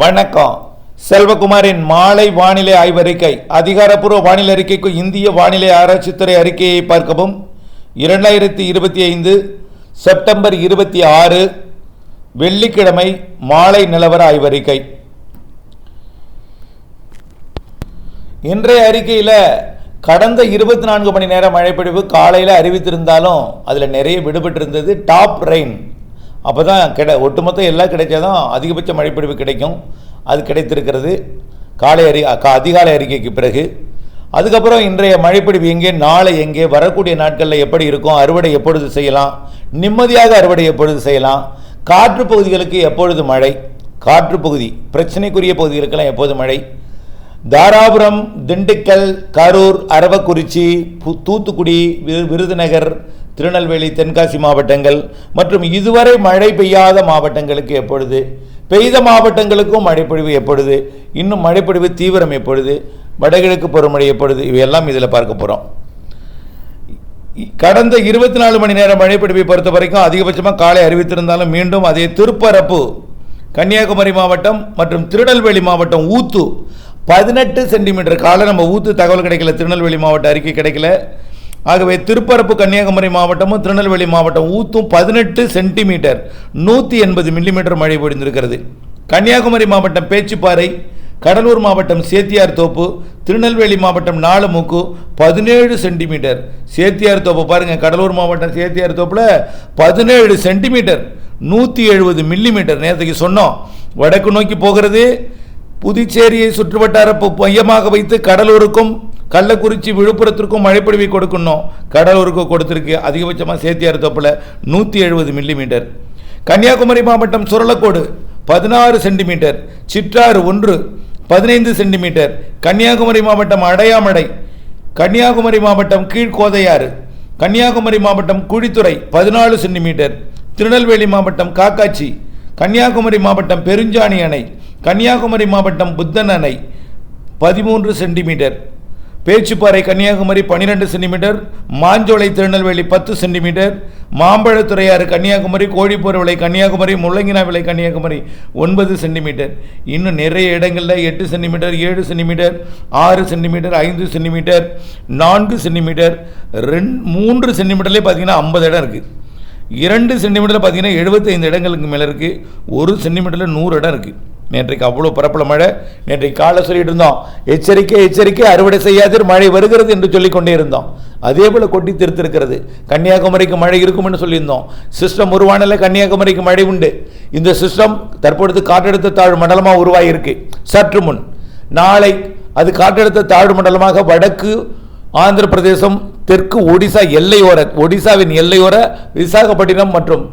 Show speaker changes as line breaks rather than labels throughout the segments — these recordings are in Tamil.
வணக்கம். செல்வகுமாரின் மாலை வானிலை ஆய்வறிக்கை. அதிகாரப்பூர்வ வானிலை அறிக்கைக்கு இந்திய வானிலை ஆராய்ச்சித்துறை அறிக்கையை பார்க்கவும். இரண்டாயிரத்தி இருபத்தி ஐந்து செப்டம்பர் இருபத்தி ஆறு வெள்ளிக்கிழமை மாலை நிலவர ஆய்வறிக்கை. இன்றைய அறிக்கையில் கடந்த இருபத்தி நான்கு மணி நேரம் மழைப்பொழிவு காலையில் அறிவித்திருந்தாலும் அதில் நிறைய விடுபட்டு இருந்தது டாப் ரெயின். அப்போ தான் கிடை ஒட்டுமொத்தம் எல்லாம் கிடைச்சாதான் அதிகபட்ச மழைப்பொழிவு கிடைக்கும். அது கிடைத்திருக்கிறது. காலை அறி கா- அதிகாலை அறிக்கைக்கு பிறகு. அதுக்கப்புறம் இன்றைய மழைப்பொழிவு எங்கே நாளை எங்கே வரக்கூடிய நாட்களில் எப்படி இருக்கும் அறுவடை எப்பொழுது செய்யலாம் நிம்மதியாக அறுவடை எப்பொழுது செய்யலாம் காற்று பகுதிகளுக்கு எப்பொழுது மழை காற்று பகுதி பிரச்சனைக்குரிய பகுதிகளுக்கெல்லாம் எப்போது மழை தாராபுரம் திண்டுக்கல் கரூர் அரவக்குறிச்சி பு- தூத்துக்குடி விரு விருதுநகர் திருநெல்வேலி தென்காசி மாவட்டங்கள் மற்றும் இதுவரை மழை பெய்யாத மாவட்டங்களுக்கு எப்பொழுது? பெய்த மாவட்டங்களுக்கும் மழைப்பொழிவு எப்பொழுது? இன்னும் மழைப்பொழிவு தீவிரம் எப்பொழுது? வடகிழக்கு பருவமழை எப்பொழுது? இவையெல்லாம் இதில் பார்க்க போகிறோம் கடந்த இருபத்தி நாலு மணி நேரம் மழைப்பிடிப்பை பொறுத்த வரைக்கும் அதிகபட்சமாக காலை அறிவித்திருந்தாலும் மீண்டும் அதே திருப்பரப்பு கன்னியாகுமரி மாவட்டம் மற்றும் திருநெல்வேலி மாவட்டம் ஊத்து பதினெட்டு சென்டிமீட்டர் காலை நம்ம ஊத்து தகவல் கிடைக்கல. திருநெல்வேலி மாவட்ட அறிக்கை கிடைக்கல. ஆகவே திருப்பரப்பு கன்னியாகுமரி மாவட்டமும் திருநெல்வேலி மாவட்டம் ஊத்தும் பதினெட்டு சென்டிமீட்டர் நூற்றி எண்பது மில்லிமீட்டர் மழை பொழிந்திருக்கிறது. கன்னியாகுமரி மாவட்டம் பேச்சுப்பாறை கடலூர் மாவட்டம் சேத்தியார் தோப்பு திருநெல்வேலி மாவட்டம் நாலுமுக்கு பதினேழு சென்டிமீட்டர். சேத்தியார் தோப்பு பாருங்க கடலூர் மாவட்டம் சேத்தியார் தோப்பில் பதினேழு சென்டிமீட்டர் நூற்றி எழுபது மில்லிமீட்டர் நேரத்துக்கு சொன்னோம். வடக்கு நோக்கி போகிறது புதுச்சேரியை சுற்றுவட்டார மையமாக வைத்து கடலூருக்கும் கள்ளக்குறிச்சி விழுப்புரத்திற்கும் மழைப்பொழிவை கொடுக்கணும். கடலூருக்கு கொடுத்துருக்கு. அதிகபட்சமாக சேத்தியார் தொப்பில் நூற்றி எழுபது மில்லிமீட்டர். கன்னியாகுமரி மாவட்டம் சுரலக்கோடு பதினாறு சென்டிமீட்டர். சிற்றாறு ஒன்று பதினைந்து சென்டிமீட்டர். கன்னியாகுமரி மாவட்டம் அடையாமடை. கன்னியாகுமரி மாவட்டம் கீழ்கோதையாறு. கன்னியாகுமரி மாவட்டம் குழித்துறை பதினாலு சென்டிமீட்டர். திருநெல்வேலி மாவட்டம் காக்காச்சி. கன்னியாகுமரி மாவட்டம் பெருஞ்சாணி அணை. கன்னியாகுமரி மாவட்டம் புத்தன் அணை. பதிமூன்று சென்டிமீட்டர். பேச்சுப்பாறை கன்னியாகுமரி பன்னிரெண்டு சென்டிமீட்டர் மாஞ்சோலை திருநெல்வேலி பத்து சென்டிமீட்டர் மாம்பழத்துறையாறு கன்னியாகுமரி கோழிப்பூர் விலை கன்னியாகுமரி முள்ளங்கினா விலை கன்னியாகுமரி ஒன்பது சென்டிமீட்டர். இன்னும் நிறைய இடங்களில் எட்டு சென்டிமீட்டர் ஏழு சென்டிமீட்டர் ஆறு சென்டிமீட்டர் ஐந்து சென்டிமீட்டர் நான்கு சென்டிமீட்டர் ரெண் மூன்று சென்டிமீட்டர்லேயே பார்த்தீங்கன்னா ஐம்பது இடம் இருக்குது இரண்டு சென்டிமீட்டரில் பார்த்தீங்கன்னா 75 இடங்களுக்கு மேலே இருக்குது ஒரு சென்டிமீட்டரில் நூறு இடம் இருக்குது நேற்றைக்கு அவ்வளோ பரப்பள மழை. நேற்றைக்கு காலை சொல்லிட்டு இருந்தோம் எச்சரிக்கை எச்சரிக்கை அறுவடை செய்யாதீர் மழை வருகிறது என்று சொல்லிக்கொண்டே இருந்தோம். அதே போல் கொட்டி திருத்திருக்கிறது. கன்னியாகுமரிக்கு மழை இருக்கும்னு சொல்லியிருந்தோம். சிஸ்டம் உருவானல கன்னியாகுமரிக்கு மழை உண்டு. இந்த சிஸ்டம் தற்பொழுது காற்றழுத்த தாழ்வு மண்டலமாக உருவாகியிருக்கு. சற்று முன் நாளை அது காற்றழுத்த தாழ்வு மண்டலமாக வடக்கு ஆந்திர பிரதேசம் தெற்கு ஒடிசா எல்லையோர ஒடிசாவின் எல்லையோர விசாகப்பட்டினம் மற்றும்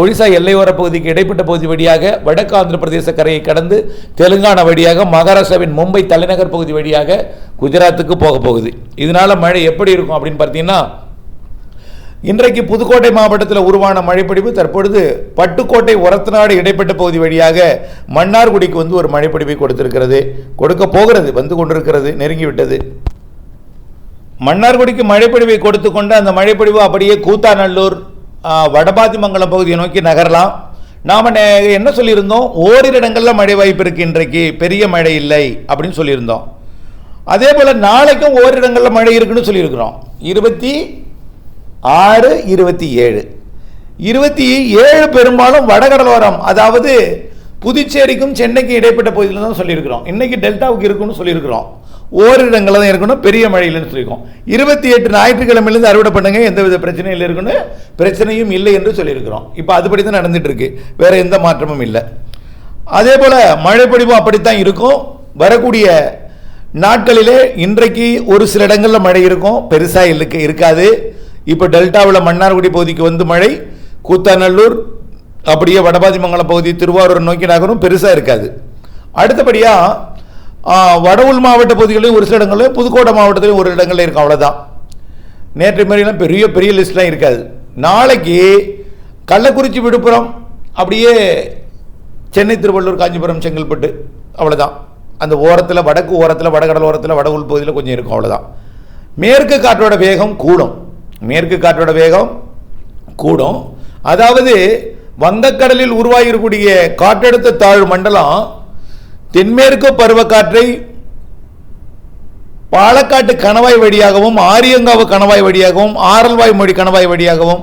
ஒடிசா எல்லையோர பகுதிக்கு இடைப்பட்ட பகுதி வழியாக வடக்கு ஆந்திர பிரதேச கரையை கடந்து தெலுங்கானா வழியாக மகாராஷ்டிராவின் மும்பை தலைநகர் பகுதி வழியாக குஜராத்துக்கு போக போகுது. இதனால மழை எப்படி இருக்கும் அப்படின்னு பார்த்தீங்கன்னா இன்றைக்கு புதுக்கோட்டை மாவட்டத்தில் உருவான மழைப்பிடிப்பு தற்பொழுது பட்டுக்கோட்டை ஒரத்தநாடு இடைப்பட்ட பகுதி வழியாக மன்னார்குடிக்கு வந்து ஒரு மழைப்பிடிப்பை கொடுத்திருக்கிறது. கொடுக்க போகிறது வந்து கொண்டிருக்கிறது நெருங்கிவிட்டது மன்னார்குடிக்கு மழைப்பொழிவை கொடுத்து கொண்டு அந்த மழைப்பொழிவு அப்படியே கூத்தாநல்லூர் வடபாதிமங்கலம் பகுதியை நோக்கி நகரலாம். நாம் என்ன சொல்லியிருந்தோம்? ஓரிரு இடங்களில் மழை வாய்ப்பு இருக்கு இன்றைக்கு. பெரிய மழை இல்லை அப்படின்னு சொல்லியிருந்தோம். அதே போல் நாளைக்கும் ஓரிரு இடங்களில் மழை இருக்குன்னு சொல்லியிருக்கிறோம். இருபத்தி ஆறு இருபத்தி ஏழு. இருபத்தி ஏழு பெரும்பாலும் வடகடலோரம் அதாவது புதுச்சேரிக்கும் சென்னைக்கும் இடைப்பட்ட பகுதியில் தான் சொல்லியிருக்கிறோம். இன்றைக்கி டெல்டாவுக்கு இருக்குன்னு சொல்லியிருக்கிறோம். ஓரிடங்களில் இடங்களில் தான் இருக்கணும் பெரிய மழையில்னு சொல்லியிருக்கோம். இருபத்தி எட்டு ஞாயிற்றுக்கிழமையிலேருந்து அறுவடை பண்ணுங்க எந்தவித பிரச்சனையும் இல்லை இருக்குன்னு பிரச்சனையும் இல்லை என்று சொல்லியிருக்கிறோம். இப்போ அதுபடி தான் நடந்துகிட்டு இருக்குது வேறு எந்த மாற்றமும் இல்லை. அதே போல் மழைப்பொழிவும் அப்படித்தான் இருக்கும். வரக்கூடிய நாட்களிலே இன்றைக்கு ஒரு சில இடங்களில் மழை இருக்கும். பெருசாக இல்லுக்கு இருக்காது. இப்போ டெல்டாவில் மன்னார்குடி பகுதிக்கு வந்து மழை கூத்தாநல்லூர் அப்படியே வடபாதிமங்கலம் பகுதி திருவாரூர் நோக்கி நகரும் பெருசாக இருக்காது. அடுத்தபடியாக வடவுள் மாவட்ட பகுதிகளிலும் ஒரு சில இடங்களிலும் புதுக்கோட்டை மாவட்டத்திலையும் ஒரு இடங்களில் இருக்கும் அவ்வளோதான் நேற்று மாரிலாம் பெரிய பெரிய லிஸ்ட்லாம் இருக்காது. நாளைக்கு கள்ளக்குறிச்சி விழுப்புரம் அப்படியே சென்னை திருவள்ளூர் காஞ்சிபுரம் செங்கல்பட்டு அவ்வளோதான் அந்த ஓரத்தில் வடக்கு ஓரத்தில் வடகடல் ஓரத்தில் வட உள் பகுதியில் கொஞ்சம் இருக்கும் அவ்வளோதான் மேற்கு காற்றோட வேகம் கூடும். மேற்கு காற்றோட வேகம் கூடும். அதாவது வங்கக்கடலில் உருவாகியிருக்கக்கூடிய காற்றழுத்த தாழ்வு மண்டலம் தென்மேற்கு பருவக்காற்றை பாலக்காட்டு கணவாய் வழியாகவும் ஆரியங்காவு கணவாய் வழியாகவும் ஆரல்வாய் மொழி கணவாய் வழியாகவும்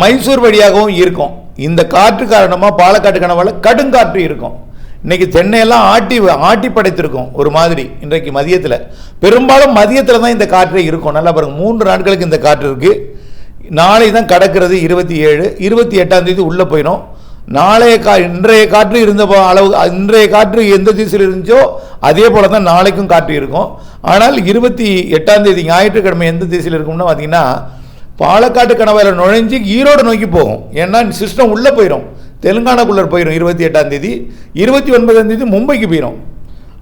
மைசூர் வழியாகவும் இருக்கும். இந்த காற்று காரணமாக பாலக்காட்டு கணவாயில் கடுங்காற்று இருக்கும். இன்னைக்கு தென்னையெல்லாம் ஆட்டி ஆட்டி படைத்திருக்கும் ஒரு மாதிரி இன்றைக்கு மதியத்தில். பெரும்பாலும் மதியத்தில் தான் இந்த காற்றே இருக்கும். நல்லா பாருங்க மூன்று நாட்களுக்கு இந்த காற்று இருக்குது நாளை தான் கடக்கிறது இருபத்தி ஏழு இருபத்தி எட்டாம் தேதி உள்ளே போயிடும். நாளைய கா இன்றைய காற்று இருந்த போ- அளவு இன்றைய காற்று எந்த திசையில் இருந்துச்சோ அதே போல தான் நாளைக்கும் காற்று இருக்கும். ஆனால் இருபத்தி எட்டாம் தேதி ஞாயிற்றுக்கிழமை எந்த திசையில் இருக்கும்னு பார்த்தீங்கன்னா பாலக்காட்டு கணவாயில் நுழைஞ்சு ஈரோடு நோக்கி போகும். ஏன்னா சிஸ்டம் உள்ளே போயிடும் தெலுங்கானாக்குள்ளே போயிடும் இருபத்தி எட்டாம் தேதி. இருபத்தி ஒன்பதாம் தேதி மும்பைக்கு போயிடும்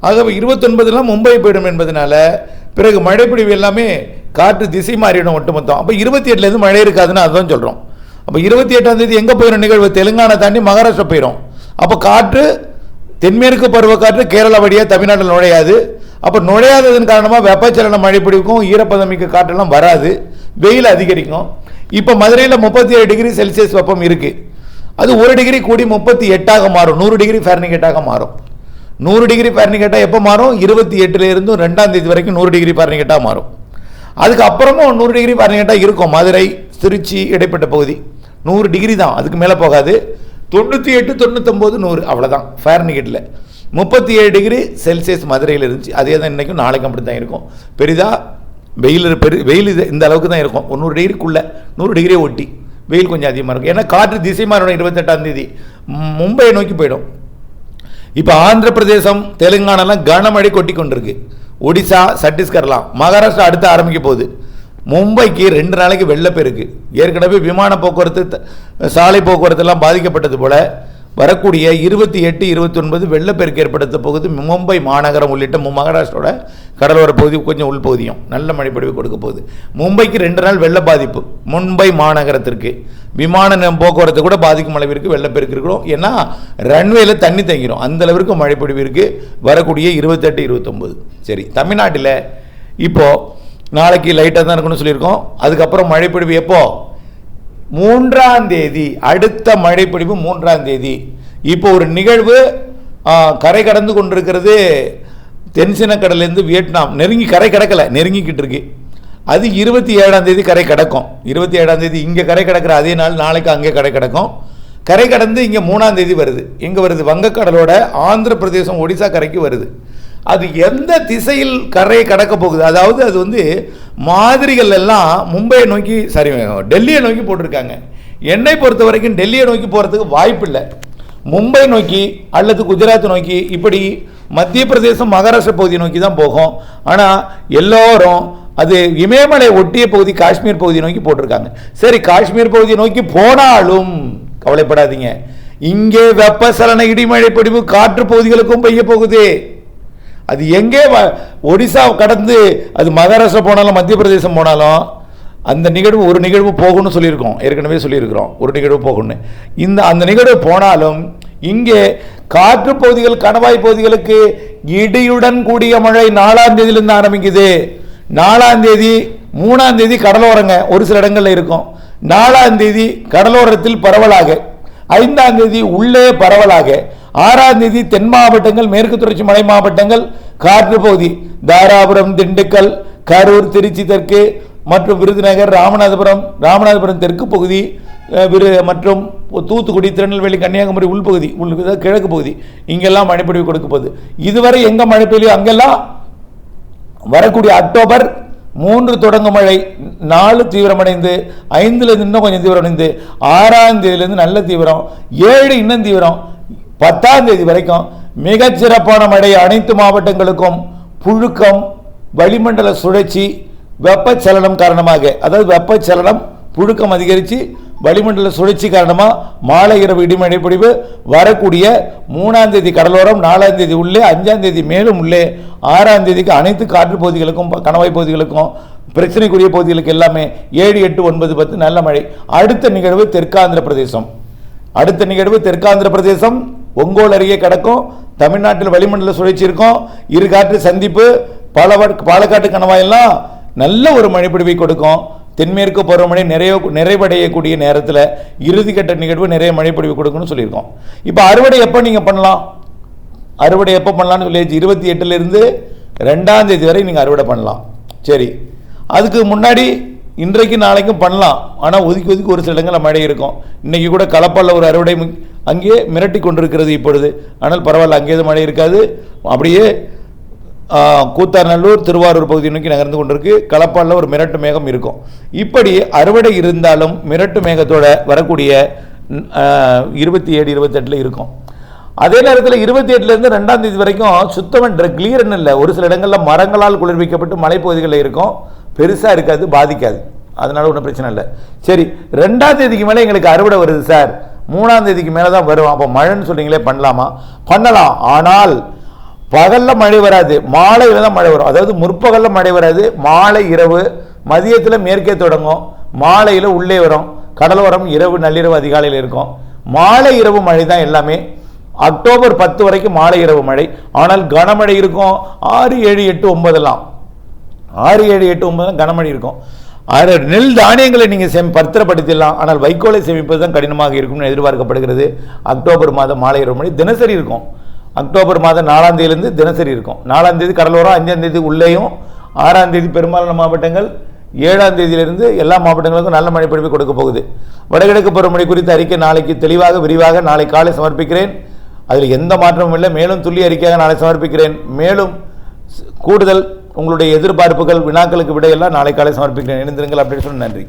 ஆகவே இருபத்தொன்பதுலாம் மும்பை போயிடும் என்பதனால பிறகு மழைப்பிடிவு எல்லாமே காற்று திசை மாறிடும் ஒட்டுமொத்தம். அப்போ இருபத்தி எட்டுலேருந்து மழை இருக்காதுன்னு அதுதான் சொல்கிறோம் அப்போ இருபத்தி எட்டாம் தேதி எங்கே போயிடும் நிகழ்வு? தெலுங்கானா தாண்டி மகாராஷ்டிரா போயிடும் அப்போ காற்று தென்மேற்கு பருவக்காற்று கேரளா வழியாக தமிழ்நாட்டில் நுழையாது. அப்போ நுழையாததன் காரணமாக வெப்பச்சலன மழை பிடிக்கும் ஈரப்பதமிக்க காற்றெல்லாம் வராது. வெயில் அதிகரிக்கும். இப்போ மதுரையில் முப்பத்தி ஏழு டிகிரி செல்சியஸ் வெப்பம் இருக்குது அது ஒரு டிகிரி கூடி முப்பத்தி எட்டாக மாறும். நூறு டிகிரி ஃபேர்னிகேட்டாக மாறும். நூறு டிகிரி ஃபேர்னிகேட்டாக எப்போ மாறும்? இருபத்தி எட்டுலேருந்து ரெண்டாம் தேதி வரைக்கும் நூறு டிகிரி ஃபேர்னிகேட்டாக மாறும். அதுக்கப்புறமும் நூறு டிகிரி ஃபேர்னிகேட்டாக இருக்கும். மதுரை திருச்சி இடைப்பட்ட பகுதி. நூறு டிகிரி தான் அதுக்கு மேலே போகாது. தொண்ணூற்றி எட்டு தொண்ணூத்தொம்பது நூறு அவ்வளோதான் ஃபேரனிகேட்டில் முப்பத்தி ஏழு டிகிரி செல்சியஸ் மதுரையில் இருந்துச்சு. அதே தான் இன்றைக்கும் நாளைக்கும் அப்படி தான் இருக்கும். பெரிதா வெயில் பெரு வெயில் இது இந்த அளவுக்கு தான் இருக்கும். ஒரு நூறு டிகிரிக்குள்ளே நூறு டிகிரியை ஒட்டி வெயில் கொஞ்சம் அதிகமாக இருக்கும். ஏன்னா காற்று திசை மாறணும் இருபத்தெட்டாம் தேதி. மும்பையை நோக்கி போயிடும். இப்போ ஆந்திர பிரதேசம் தெலுங்கானாலாம் கனமழை கொட்டி கொண்டிருக்கு ஒடிசா சத்தீஸ்கர்லாம் மகாராஷ்டிரா அடுத்து ஆரம்பிக்க போகுது. மும்பைக்கு ரெண்டு நாளைக்கு வெள்ளப்பெருக்கு ஏற்கனவே விமான போக்குவரத்து சாலை போக்குவரத்து எல்லாம் பாதிக்கப்பட்டது போல வரக்கூடிய இருபத்தி எட்டு இருபத்தி ஒன்பது வெள்ளப்பெருக்கு ஏற்படுத்த போகுது. மும்பை மாநகரம் உள்ளிட்ட மகாராஷ்டிரோட கடலோர பகுதி கொஞ்சம் உள்பகுதியும் நல்ல மழைப்பொழிவு கொடுக்க போகுது. மும்பைக்கு ரெண்டு நாள் வெள்ள பாதிப்பு. மும்பை மாநகரத்திற்கு விமான போக்குவரத்து கூட பாதிக்கும் அளவிற்கு வெள்ளப்பெருக்கு இருக்கிறோம். ஏன்னா ரன்வேல தண்ணி தங்கிடும் அந்த அளவிற்கு மழைப்பொழிவு இருக்குது வரக்கூடிய இருபத்தெட்டு இருபத்தொம்பது சரி தமிழ்நாட்டில் இப்போது நாளைக்கு லைட்டாக தான் இருக்குன்னு சொல்லியிருக்கோம். அதுக்கப்புறம் மழைப்பொழிவு எப்போ? மூன்றாம் தேதி அடுத்த மழைப்பொழிவு மூன்றாம் தேதி. இப்போ ஒரு நிகழ்வு கரை கடந்து கொண்டிருக்கிறது தென்சினக்கடலேருந்து வியட்நாம். நெருங்கி கரை கடக்கலை நெருங்கிக்கிட்டு இருக்கு. அது இருபத்தி ஏழாம் தேதி கரை கிடக்கும். இருபத்தி ஏழாம் தேதி இங்கே கரை கிடக்கிற அதே நாள் நாளைக்கு அங்கே கரை கிடக்கும். கரை கடந்து இங்கே மூணாம் தேதி வருது. இங்கே வருது? வங்கக்கடலோட ஆந்திர பிரதேசம் ஒடிசா கரைக்கு வருது. அது எந்த திசையில் கரையை கடக்க போகுது? அதாவது அது வந்து மாதிரிகள் எல்லாம் மும்பையை நோக்கி சரி டெல்லியை நோக்கி போட்டிருக்காங்க. என்னை பொறுத்த வரைக்கும் டெல்லியை நோக்கி போகிறதுக்கு வாய்ப்பில்லை. மும்பை நோக்கி அல்லது குஜராத் நோக்கி இப்படி மத்திய பிரதேசம் மகாராஷ்டிரா பகுதி நோக்கி தான் போகும். ஆனால் எல்லோரும் அது இமயமலை ஒட்டிய பகுதி காஷ்மீர் பகுதி நோக்கி போட்டிருக்காங்க. சரி காஷ்மீர் பகுதியை நோக்கி போனாலும் கவலைப்படாதீங்க. இங்கே வெப்பசலன இடிமழை பொடிவு காற்று பகுதிகளுக்கும் பெய்ய போகுது. அது எங்கே வ- ஒடிசா கடந்து அது மகாராஷ்டிரா போனாலும் மத்திய பிரதேசம் போனாலும் அந்த நிகழ்வு ஒரு நிகழ்வு போகணும்னு சொல்லியிருக்கோம். ஏற்கனவே சொல்லியிருக்கிறோம். ஒரு நிகழ்வு போகணும்னு இந்த அந்த நிகழ்வு போனாலும் இங்கே காற்று பகுதிகள் கணவாய் பகுதிகளுக்கு இடியுடன் கூடிய மழை நாலாம் தேதியிலிருந்து ஆரம்பிக்குது. நாலாம் தேதி மூணாம் தேதி கடலோரங்க ஒரு சில இடங்களில் இருக்கும். நாலாம் தேதி கடலோரத்தில் பரவலாக ஐந்தாம் தேதி உள்ளே பரவலாக ஆறாம் தேதி தென் மாவட்டங்கள் மேற்கு தொடர்ச்சி மலை மாவட்டங்கள் காற்று பகுதி தாராபுரம் திண்டுக்கல் கரூர் திருச்சி தெற்கு மற்றும் விருதுநகர் ராமநாதபுரம் ராமநாதபுரம் தெற்கு பகுதி விரு மற்றும் தூத்துக்குடி திருநெல்வேலி கன்னியாகுமரி உள்பகுதி உள் கிழக்கு பகுதி இங்கெல்லாம் மழைப்பொழிவு கொடுக்க போகுது இதுவரை எங்கே மழை பெய்யும் அங்கெல்லாம் வரக்கூடிய அக்டோபர் மூன்று தொடங்கும் மழை நாலு தீவிரமடைந்து ஐந்துலேருந்து இன்னும் கொஞ்சம் தீவிரமடைந்து ஆறாம் தேதியிலேருந்து நல்ல தீவிரம் ஏழு இன்னும் தீவிரம் பத்தாம் தேதி வரைக்கும் மிகச்சிறப்பான மழை அனைத்து மாவட்டங்களுக்கும் புழுக்கம் வளிமண்டல சுழற்சி வெப்பச்சலனம் காரணமாக அதாவது வெப்பச்சலனம் புழுக்கம் அதிகரித்து வளிமண்டல சுழற்சி காரணமாக மாலை இரவு இடிமழை பொழிவு வரக்கூடிய மூணாம் தேதி கடலோரம் நாலாம் தேதி உள்ளே அஞ்சாம் தேதி மேலும் உள்ளே ஆறாம் தேதிக்கு அனைத்து காற்று பகுதிகளுக்கும் கணவாய் பகுதிகளுக்கும் பிரச்சனைக்குரிய பகுதிகளுக்கு எல்லாமே ஏழு எட்டு ஒன்பது பத்து நல்ல மழை. அடுத்த நிகழ்வு தெற்காந்திர பிரதேசம். அடுத்த நிகழ்வு தெற்காந்திர பிரதேசம். ஒங்கோல் அருகே கிடக்கும். தமிழ்நாட்டில் வளிமண்டல சுழற்சி இருக்கும். இரு காற்று சந்திப்பு பல பாலக்காட்டு கணவாயெல்லாம் நல்ல ஒரு மழைப்பிடிவை கொடுக்கும். தென்மேற்கு பருவமழை நிறைய நிறைவடையக்கூடிய நேரத்தில் இறுதிக்கட்ட நிகழ்வு நிறைய மழைப்பொழிவு கொடுக்குன்னு சொல்லியிருக்கோம். இப்போ அறுவடை எப்போ நீங்கள் பண்ணலாம்? அறுவடை எப்போ பண்ணலாம்னு சொல்லியாச்சு? இருபத்தி எட்டுலேருந்து ரெண்டாம் தேதி வரை நீங்கள் அறுவடை பண்ணலாம். சரி. அதுக்கு முன்னாடி இன்றைக்கு நாளைக்கும் பண்ணலாம். ஆனால் ஒதுக்கி ஒதுக்கி ஒரு சில இடங்களில் மழை இருக்கும். இன்றைக்கி கூட கலப்பால ஒரு அறுவடை அங்கேயே மிரட்டி கொண்டிருக்கிறது இப்பொழுது. ஆனால் பரவாயில்ல அங்கே மழை இருக்காது. அப்படியே கூத்தாநல்லூர் திருவாரூர் பகுதியை நோக்கி நகர்ந்து கொண்டிருக்கு. களப்பாலில் ஒரு மிரட்டு மேகம் இருக்கும். இப்படி அறுவடை இருந்தாலும் மிரட்டு மேகத்தோட வரக்கூடிய இருபத்தி ஏழு இருபத்தெட்டில் இருக்கும். அதே நேரத்தில் இருபத்தி எட்டுலேருந்து ரெண்டாம் தேதி வரைக்கும் சுத்தமாக கிளியர்னு இல்லை. ஒரு சில இடங்களில் மரங்களால் குளிர்விக்கப்பட்டு மலைப்பகுதிகளில் இருக்கும். பெருசாக இருக்காது பாதிக்காது. அதனால ஒன்றும் பிரச்சனை இல்லை. சரி ரெண்டாம் தேதிக்கு மேலே எங்களுக்கு அறுவடை வருது சார். மூணாம் தேதிக்கு மேலே தான் வரும். அப்போ மழைன்னு சொன்னீங்களே பண்ணலாமா? பண்ணலாம். ஆனால் பகல்ல மழை வராது மாலையில் தான் மழை வரும். அதாவது முற்பகல்ல மழை வராது மாலை இரவு மதியத்தில் மேற்கே தொடங்கும் மாலையில் உள்ளே வரும். கடலோரம் இரவு நள்ளிரவு அதிகாலையில் இருக்கும். மாலை இரவு மழை தான் எல்லாமே. அக்டோபர் பத்து வரைக்கும் மாலை இரவு மழை. ஆனால் கனமழை இருக்கும். ஆறு ஏழு எட்டு ஒன்பதெல்லாம் ஆறு ஏழு எட்டு ஒன்பது கனமழை இருக்கும். ஆறு நெல் தானியங்களை நீங்கள் செம் பத்திரப்படுத்திடலாம். ஆனால் வைக்கோலை சேமிப்பது தான் கடினமாக இருக்கும்னு எதிர்பார்க்கப்படுகிறது. அக்டோபர் மாதம் மாலை இரவு மணி தினசரி இருக்கும். அக்டோபர் மாதம் நாலாம் தேதியிலேருந்து தினசரி இருக்கும். நாலாம் தேதி கடலோரம் அஞ்சாம் தேதி உள்ளேயும் ஆறாம் தேதி பெரும்பாலான மாவட்டங்கள் ஏழாம் தேதியிலிருந்து எல்லா மாவட்டங்களுக்கும் நல்ல மழை பொழிவு கொடுக்க போகுது. வடகிழக்கு பருவமழை குறித்த அறிக்கை நாளைக்கு தெளிவாக விரிவாக நாளை காலை சமர்ப்பிக்கிறேன். அதில் எந்த மாற்றமும் இல்லை. மேலும் துல்லிய அறிக்கையாக நாளை சமர்ப்பிக்கிறேன். மேலும் கூடுதல் உங்களுடைய எதிர்பார்ப்புகள் வினாக்களுக்கு விடையெல்லாம் நாளை காலை சமர்ப்பிக்கிறேன். இணைந்திருங்கள். அப்படின்னு சொல்லி நன்றி.